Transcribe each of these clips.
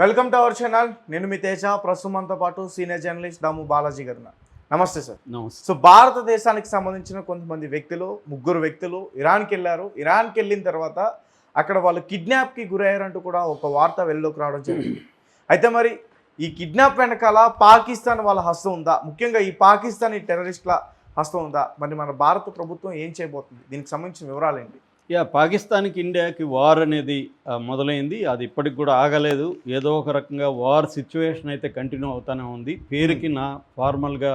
Welcome to our channel. నేను మీ తేజ ప్రస్తుతం మనతో పాటు సీనియర్ జర్నలిస్ట్ దాము బాలాజీ గారు. నమస్తే సార్. నమస్తే. సో భారతదేశానికి సంబంధించిన కొంతమంది వ్యక్తులు ముగ్గురు వ్యక్తులు ఇరాన్కి వెళ్ళారు. ఇరాన్కి వెళ్ళిన తర్వాత అక్కడ వాళ్ళు కిడ్నాప్కి గురయ్యారంటూ కూడా ఒక వార్త వెళ్ళలోకి రావడం జరిగింది. అయితే మరి ఈ కిడ్నాప్ వెనకాల పాకిస్తాన్ వాళ్ళ హస్తం ఉందా? ముఖ్యంగా ఈ పాకిస్తానీ టెర్రరిస్టుల హస్తం ఉందా? మరి మన భారత ప్రభుత్వం ఏం చేయబోతుంది? దీనికి సంబంధించిన వివరాలు ఏంటి? యా పాకిస్తాన్కి ఇండియాకి వార్ అనేది మొదలైంది. అది ఇప్పటికి కూడా ఆగలేదు. ఏదో ఒక రకంగా వార్ సిచ్యువేషన్ అయితే కంటిన్యూ అవుతూనే ఉంది. పేరుకి నా ఫార్మల్గా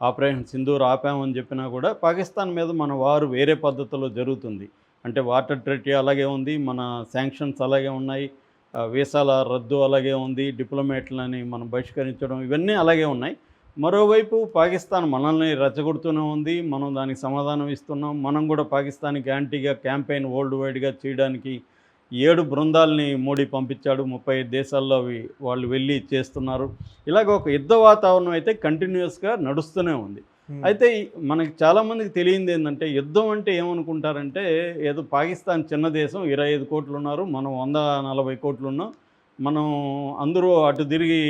ఆపరేషన్ సింధూర్ ఆపామని చెప్పినా కూడా పాకిస్తాన్ మీద మన వారు వేరే పద్ధతిలో జరుగుతుంది. అంటే వాటర్ ట్రెటీ అలాగే ఉంది మన శాంక్షన్స్ అలాగే ఉన్నాయి వీసాల రద్దు అలాగే ఉంది డిప్లొమేట్లని మనం బహిష్కరించడం ఇవన్నీ అలాగే ఉన్నాయి. మరోవైపు పాకిస్తాన్ మనల్ని రెచ్చగొడుతూనే ఉంది. మనం దానికి సమాధానం ఇస్తున్నాం. మనం కూడా పాకిస్తాన్కి యాంటీగా క్యాంపెయిన్ వరల్డ్ వైడ్గా చేయడానికి ఏడు బృందాలని మోడీ పంపించాడు. ముప్పై దేశాల్లో అవి వాళ్ళు వెళ్ళి చేస్తున్నారు. ఇలాగ ఒక యుద్ధ వాతావరణం అయితే కంటిన్యూస్గా నడుస్తూనే ఉంది. అయితే మనకి చాలామందికి తెలియంది ఏంటంటే యుద్ధం అంటే ఏమనుకుంటారంటే ఏదో పాకిస్తాన్ చిన్న దేశం ఇరవై ఐదు కోట్లు ఉన్నారు. మనం వంద నలభై కోట్లు ఉన్నాం. మనం అందరూ అటు తిరిగి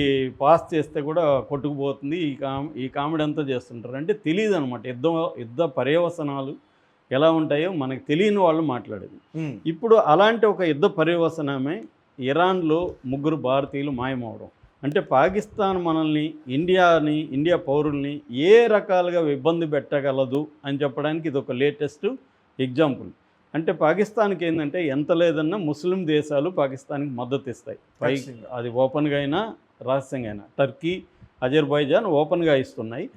పాస్ చేస్తే కూడా కొట్టుకుపోతుంది. ఈ కామ్ ఈ కామెడీ అంతా చేస్తుంటారు. అంటే తెలియదు అనమాట యుద్ధం యుద్ధ పర్యవసనాలు ఎలా ఉంటాయో మనకు తెలియని వాళ్ళు మాట్లాడేది. ఇప్పుడు అలాంటి ఒక యుద్ధ పర్యవసనమే ఇరాన్లో ముగ్గురు భారతీయులు మాయమవడం. అంటే పాకిస్తాన్ మనల్ని ఇండియాని ఇండియా పౌరుల్ని ఏ రకాలుగా ఇబ్బంది పెట్టగలదు అని చెప్పడానికి ఇది ఒక లేటెస్ట్ ఎగ్జాంపుల్. అంటే పాకిస్తాన్కి ఏంటంటే ఎంత లేదన్నా ముస్లిం దేశాలు పాకిస్తాన్కి మద్దతు ఇస్తాయి. పై. అది ఓపెన్గా అయినా రహస్యంగా అయినా. టర్కీ అజర్బైజాన్ ఓపెన్గా ఇస్తున్నాయి.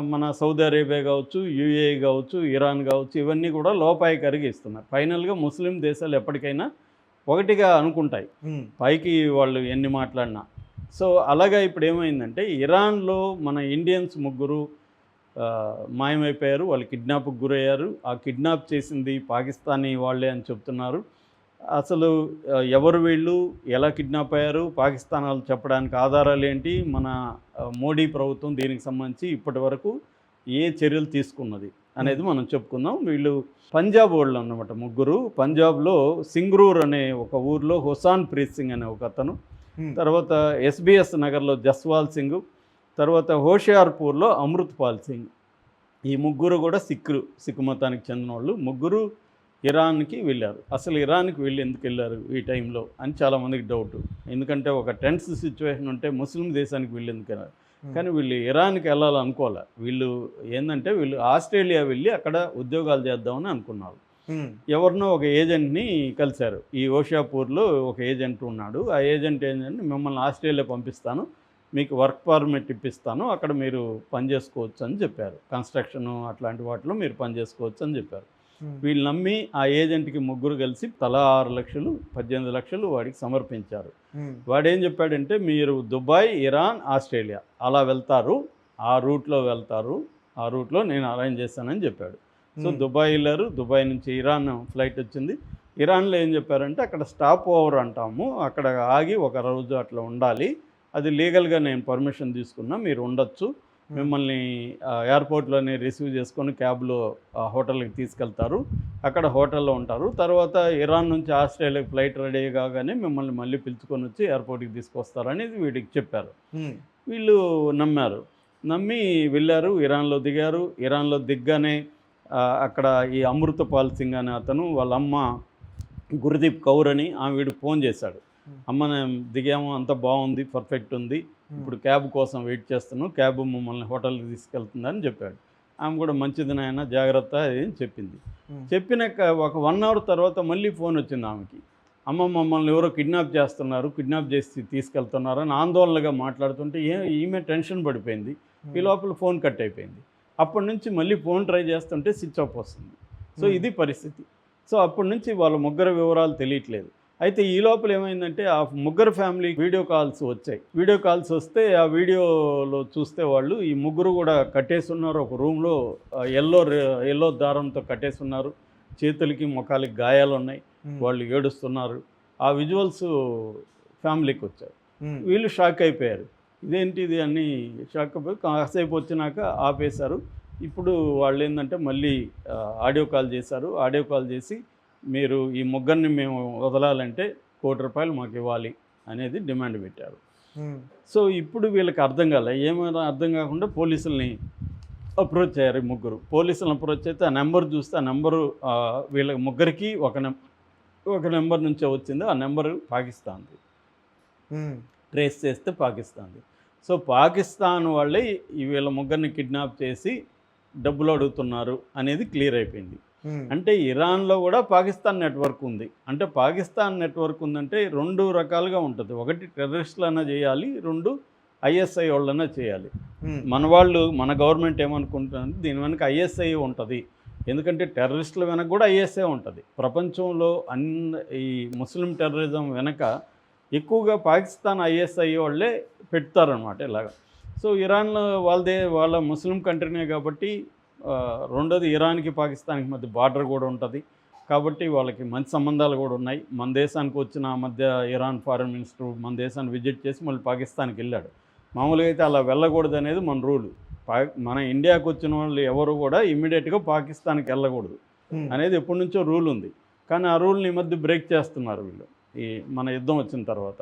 మన సౌదీ అరేబియా కావచ్చు యూఏ కావచ్చు ఇరాన్ కావచ్చు ఇవన్నీ కూడా లోపాయికారిగా ఇస్తున్నారు. ఫైనల్గా ముస్లిం దేశాలు ఎప్పటికైనా ఒకటిగా అనుకుంటాయి. పైకి వాళ్ళు ఎన్ని మాట్లాడినా. సో అలాగా ఇప్పుడు ఏమైందంటే ఇరాన్లో మన ఇండియన్స్ ముగ్గురు మాయమైపోయారు వాళ్ళు కిడ్నాప్కి గురయ్యారు. ఆ కిడ్నాప్ చేసింది పాకిస్తానీ వాళ్ళే అని చెప్తున్నారు. అసలు ఎవరు వీళ్ళు? ఎలా కిడ్నాప్ అయ్యారు? పాకిస్తాన్ వాళ్ళు చెప్పడానికి ఆధారాలు ఏంటి? మన మోడీ ప్రభుత్వం దీనికి సంబంధించి ఇప్పటి వరకు ఏ చర్యలు తీసుకున్నది అనేది మనం చెప్పుకుందాం. వీళ్ళు పంజాబ్ వాళ్ళు అన్నమాట ముగ్గురు. పంజాబ్లో సింగ్రూర్ అనే ఒక ఊర్లో హుసాన్ ప్రీత్ సింగ్ అనే ఒక అతను. తర్వాత ఎస్బిఎస్ నగర్లో జస్వాల్ సింగ్. తర్వాత హోషియార్పూర్లో అమృత్ పాల్ సింగ్. ఈ ముగ్గురు కూడా సిక్కులు సిక్కు మతానికి చెందిన వాళ్ళు ముగ్గురు ఇరాన్కి వెళ్ళారు. అసలు ఇరాన్కి వెళ్ళి ఎందుకు వెళ్ళారు ఈ టైంలో అని చాలామందికి డౌట్. ఎందుకంటే ఒక టెన్స్ సిచ్యువేషన్ ఉంటే ముస్లిం దేశానికి వెళ్ళి ఎందుకు వెళ్ళారు? కానీ వీళ్ళు ఇరాన్కి వెళ్ళాలనుకోలే వీళ్ళు ఏంటంటే వీళ్ళు ఆస్ట్రేలియా వెళ్ళి అక్కడ ఉద్యోగాలు చేద్దామని అనుకున్నారు. ఎవరినో ఒక ఏజెంట్ని కలిశారు. ఈ ఓషాపూర్లో ఒక ఏజెంట్ ఉన్నాడు. ఆ ఏజెంట్ ఏంటంటే మిమ్మల్ని ఆస్ట్రేలియా పంపిస్తాను. మీకు వర్క్ పర్మిట్ ఇప్పిస్తాను అక్కడ మీరు పని చేసుకోవచ్చు అని చెప్పారు. కన్స్ట్రక్షన్ అట్లాంటి వాటిలో మీరు పని చేసుకోవచ్చు అని చెప్పారు వీళ్ళు నమ్మి ఆ ఏజెంట్కి ముగ్గురు కలిసి తలా ఆరు లక్షలు పద్దెనిమిది లక్షలు వాడికి సమర్పించారు. వాడేం చెప్పాడంటే మీరు దుబాయ్ ఇరాన్ ఆస్ట్రేలియా అలా వెళ్తారు ఆ రూట్లో వెళ్తారు ఆ రూట్లో నేను అరేంజ్ చేస్తానని చెప్పాడు. సో దుబాయ్ వెళ్ళారు. దుబాయ్ నుంచి ఇరాన్ ఫ్లైట్ వచ్చింది. ఇరాన్లో ఏం చెప్పారంటే అక్కడ స్టాప్ ఓవర్ అంటాము. అక్కడ ఆగి ఒక రోజు అట్లా ఉండాలి. అది లీగల్గా నేను పర్మిషన్ తీసుకున్నా మీరు ఉండొచ్చు. మిమ్మల్ని ఎయిర్పోర్ట్లోనే రిసీవ్ చేసుకొని క్యాబ్లో హోటల్కి తీసుకెళ్తారు. అక్కడ హోటల్లో ఉంటారు. తర్వాత ఇరాన్ నుంచి ఆస్ట్రేలియాకి ఫ్లైట్ రెడీ కాగానే మిమ్మల్ని మళ్ళీ పిలుచుకొని వచ్చి ఎయిర్పోర్ట్కి తీసుకొస్తారని వీడికి చెప్పారు. వీళ్ళు నమ్మారు. నమ్మి వెళ్ళారు ఇరాన్లో దిగారు. ఇరాన్లో దిగ్గానే అక్కడ ఈ అమృతపాల్ సింగ్ అనే అతను వాళ్ళ అమ్మ గురుదీప్ కౌర్ అని ఆమె వీడికి ఫోన్ చేశాడు. అమ్మ నేను దిగాము అంత బాగుంది పర్ఫెక్ట్ ఉంది. ఇప్పుడు క్యాబ్ కోసం వెయిట్ చేస్తున్నాను క్యాబ్ మమ్మల్ని హోటల్కి తీసుకెళ్తుందని చెప్పాడు. ఆమె కూడా మంచిది నాయన జాగ్రత్త అని చెప్పింది. ఉమ్, చెప్పినాక ఒక వన్ అవర్ తర్వాత మళ్ళీ ఫోన్ వచ్చింది ఆమెకి. అమ్మ మమ్మల్ని ఎవరో కిడ్నాప్ చేస్తున్నారు కిడ్నాప్ చేసి తీసుకెళ్తున్నారు అని ఆందోళనగా మాట్లాడుతుంటే ఏ ఈమె టెన్షన్ పడిపోయింది. ఈ లోపల ఫోన్ కట్ అయిపోయింది. అప్పటి నుంచి మళ్ళీ ఫోన్ ట్రై చేస్తుంటే స్విచ్ ఆఫ్ వస్తుంది. So Hmm. ఇది పరిస్థితి. సో అప్పటి నుంచి వాళ్ళ ముగ్గురు వివరాలు తెలియట్లేదు. అయితే ఈ లోపల ఏమైందంటే ఆ ముగ్గురు ఫ్యామిలీ వీడియో కాల్స్ వచ్చాయి. వీడియో కాల్స్ వస్తే ఆ వీడియోలో చూస్తే వాళ్ళు ఈ ముగ్గురు కూడా కట్టేసి ఉన్నారు ఒక రూమ్లో ఎల్లో ఎల్లో దారంతో కట్టేసి ఉన్నారు చేతులకి ముఖాలకి గాయాలు ఉన్నాయి. వాళ్ళు ఏడుస్తున్నారు. ఆ విజువల్స్ ఫ్యామిలీకి వచ్చాయి. వీళ్ళు షాక్ అయిపోయారు. ఇదేంటి ఇది అని షాక్ అయిపోయి కాసేపు వచ్చినాక ఆపేశారు. ఇప్పుడు వాళ్ళు ఏంటంటే మళ్ళీ ఆడియో కాల్ చేశారు. ఆడియో కాల్ చేసి మీరు ఈ ముగ్గురిని మేము వదలాలంటే కోటి రూపాయలు మాకు ఇవ్వాలి అనేది డిమాండ్ పెట్టారు. సో ఇప్పుడు వీళ్ళకి అర్థం కాలే. ఏమైనా అర్థం కాకుండా పోలీసుల్ని అప్రోచ్ అయ్యారు ఈ ముగ్గురు. పోలీసులను అప్రోచ్ అయితే ఆ నెంబర్ చూస్తే ఆ నెంబరు వీళ్ళ ముగ్గురికి ఒక నెం ఒక నెంబర్ నుంచే వచ్చింది. ఆ నెంబరు పాకిస్తాన్ది. ట్రేస్ చేస్తే పాకిస్తాన్ది. సో పాకిస్తాన్ వాళ్ళే ఈ వీళ్ళ ముగ్గురిని కిడ్నాప్ చేసి డబ్బులు అడుగుతున్నారు అనేది క్లియర్ అయిపోయింది. అంటే ఇరాన్లో కూడా పాకిస్తాన్ నెట్వర్క్ ఉంది. అంటే పాకిస్తాన్ నెట్వర్క్ ఉందంటే రెండు రకాలుగా ఉంటుంది. ఒకటి టెర్రరిస్టులన్నా చేయాలి రెండు ఐఎస్ఐ వాళ్ళన్నా చేయాలి. ఉమ్, మన వాళ్ళు మన గవర్నమెంట్ ఏమనుకుంటుందంటే దీని వెనక ఐఎస్ఐ ఉంటుంది. ఎందుకంటే టెర్రరిస్టుల వెనక కూడా ఐఎస్ఐ ఉంటుంది. ప్రపంచంలో అన్ని ఈ ముస్లిం టెర్రరిజం వెనక ఎక్కువగా పాకిస్తాన్ ఐఎస్ఐ వాళ్ళే పెడతారనమాట ఇలాగ. సో ఇరాన్ వాళ్ళదే వాళ్ళ ముస్లిం కంట్రీనే కాబట్టి రెండోది ఇరాన్కి పాకిస్తాన్కి మధ్య బార్డర్ కూడా ఉంటుంది. కాబట్టి వాళ్ళకి మంచి సంబంధాలు కూడా ఉన్నాయి. మన దేశానికి వచ్చిన మధ్య ఇరాన్ ఫారెన్ మినిస్టర్ మన దేశాన్ని విజిట్ చేసి మళ్ళీ పాకిస్తాన్కి వెళ్ళాడు. మామూలుగా అయితే అలా వెళ్ళకూడదు అనేది మన రూల్. మన ఇండియాకి వచ్చిన వాళ్ళు ఎవరు కూడా ఇమ్మీడియట్గా పాకిస్తాన్కి వెళ్ళకూడదు అనేది ఎప్పటి నుంచో రూల్ ఉంది. కానీ ఆ రూల్ని ఈ మధ్య బ్రేక్ చేస్తున్నారు వీళ్ళు ఈ మన యుద్ధం వచ్చిన తర్వాత.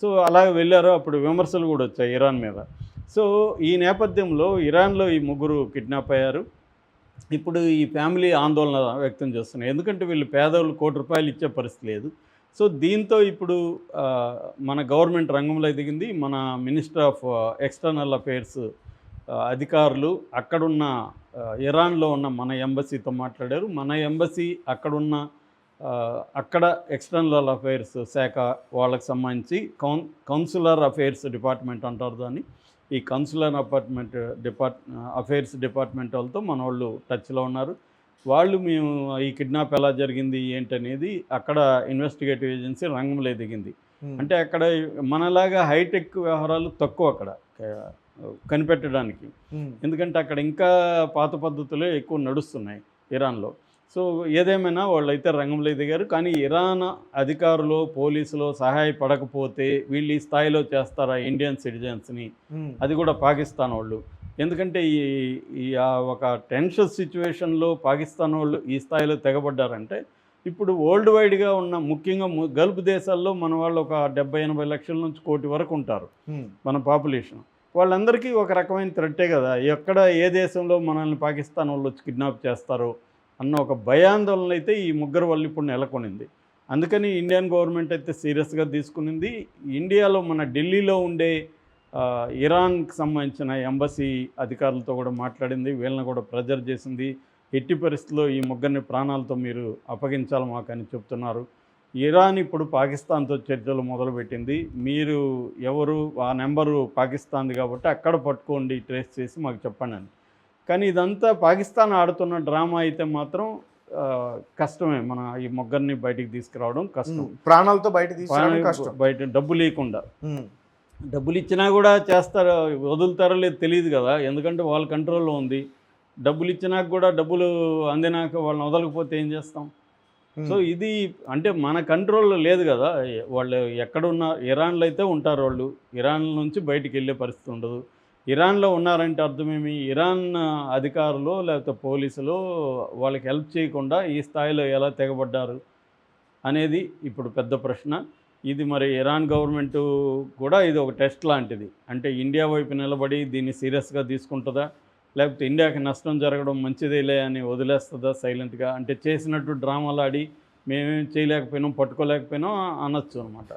సో అలాగే వెళ్ళారు. అప్పుడు విమర్శలు కూడా వచ్చాయి ఇరాన్ మీద. సో ఈ నేపథ్యంలో ఇరాన్లో ఈ ముగ్గురు కిడ్నాప్ అయ్యారు. ఇప్పుడు ఈ ఫ్యామిలీ ఆందోళన వ్యక్తం చేస్తున్నారు ఎందుకంటే వీళ్ళు పేదవాళ్ళు కోటి రూపాయలు ఇచ్చే పరిస్థితి లేదు. సో దీంతో ఇప్పుడు మన గవర్నమెంట్ రంగంలో దిగింది మన మినిస్టర్ ఆఫ్ ఎక్స్టర్నల్ అఫైర్స్ అధికారులు అక్కడున్న ఇరాన్లో ఉన్న మన ఎంబసీతో మాట్లాడారు. మన ఎంబసీ అక్కడున్న అక్కడ ఎక్స్టర్నల్ అఫైర్స్ శాఖ వాళ్ళకి సంబంధించి కౌన్ కౌన్సిలర్ అఫైర్స్ డిపార్ట్మెంట్ అంటారు దాన్ని. ఈ counsellor apartment depart affairs department వాళ్ళతో మన వాళ్ళు టచ్లో ఉన్నారు. వాళ్ళు మేము ఈ కిడ్నాప్ ఎలా జరిగింది ఏంటనేది అక్కడ ఇన్వెస్టిగేటివ్ ఏజెన్సీ రంగంలో దిగింది ఉమ్, అంటే అక్కడ మనలాగా హైటెక్ వ్యవహారాలు తక్కువ అక్కడ కనిపెట్టడానికి. ఎందుకంటే అక్కడ ఇంకా పాత పద్ధతులే ఎక్కువ నడుస్తున్నాయి ఇరాన్లో. సో ఏదేమైనా వాళ్ళైతే రంగంలో దిగారు. కానీ ఇరాన్ అధికారులు పోలీసులు సహాయపడకపోతే వీళ్ళు ఈ స్థాయిలో చేస్తారా ఇండియన్ సిటిజన్స్ని? అది కూడా పాకిస్తాన్ వాళ్ళు. ఎందుకంటే ఈ ఈ ఆ ఒక టెన్షన్ సిచ్యువేషన్లో పాకిస్తాన్ వాళ్ళు ఈ స్థాయిలో తెగబడ్డారంటే ఇప్పుడు వరల్డ్ వైడ్గా ఉన్న ముఖ్యంగా గల్ఫ్ దేశాల్లో మన వాళ్ళు ఒక డెబ్బై ఎనభై లక్షల నుంచి కోటి వరకు ఉంటారు మన పాపులేషన్. వాళ్ళందరికీ ఒక రకమైన థ్రెట్టే కదా. ఎక్కడ ఏ దేశంలో మనల్ని పాకిస్తాన్ వాళ్ళు వచ్చి కిడ్నాప్ చేస్తారో అన్న ఒక భయాందోళన అయితే ఈ ముగ్గురు వల్ల ఇప్పుడు నెలకొనింది. అందుకని ఇండియన్ గవర్నమెంట్ అయితే సీరియస్గా తీసుకునింది. ఇండియాలో మన ఢిల్లీలో ఉండే ఇరాన్కి సంబంధించిన ఎంబసీ అధికారులతో కూడా మాట్లాడింది. వీళ్ళని కూడా ప్రెజర్ చేసింది. ఎట్టి పరిస్థితుల్లో ఈ ముగ్గురిని ప్రాణాలతో మీరు అప్పగించాలి మాకని చెప్తున్నారు. ఇరాన్ ఇప్పుడు పాకిస్తాన్తో చర్చలు మొదలుపెట్టింది. మీరు ఎవరు? ఆ నెంబరు పాకిస్తాన్ది కాబట్టి అక్కడ పట్టుకోండి ట్రేస్ చేసి మాకు చెప్పండి అని. కానీ ఇదంతా పాకిస్తాన్ ఆడుతున్న డ్రామా అయితే మాత్రం కష్టమే మన ఈ ముగ్గురిని బయటికి తీసుకురావడం కష్టం. ప్రాణాలతో బయట కష్టం. బయట డబ్బు లేకుండా. డబ్బులు ఇచ్చినా కూడా చేస్తారో వదులుతారో లేదు తెలియదు కదా. ఎందుకంటే వాళ్ళ కంట్రోల్లో ఉంది. డబ్బులు ఇచ్చినాక కూడా డబ్బులు అందినాక వాళ్ళని వదలకపోతే ఏం చేస్తాం? సో ఇది అంటే మన కంట్రోల్లో లేదు కదా. వాళ్ళు ఎక్కడున్న ఇరాన్లో అయితే ఉంటారు వాళ్ళు. ఇరాన్ నుంచి బయటికి వెళ్ళే పరిస్థితి ఉండదు. ఇరాన్లో ఉన్నారంటే అర్థమేమి? ఇరాన్ అధికారులు లేకపోతే పోలీసులు వాళ్ళకి హెల్ప్ చేయకుండా ఈ స్థాయిలో ఎలా తెగబడ్డారు అనేది ఇప్పుడు పెద్ద ప్రశ్న. ఇది మరి ఇరాన్ గవర్నమెంట్ కూడా ఇది ఒక టెస్ట్ లాంటిది. అంటే ఇండియా వైపు నిలబడి దీన్ని సీరియస్గా తీసుకుంటుందా? లేకపోతే ఇండియాకి నష్టం జరగడం మంచిదేలే అని వదిలేస్తుందా సైలెంట్గా? అంటే చేసినట్టు డ్రామాలు ఆడి మేమేం చేయలేకపోయినాం పట్టుకోలేకపోయినాం అనొచ్చు అనమాట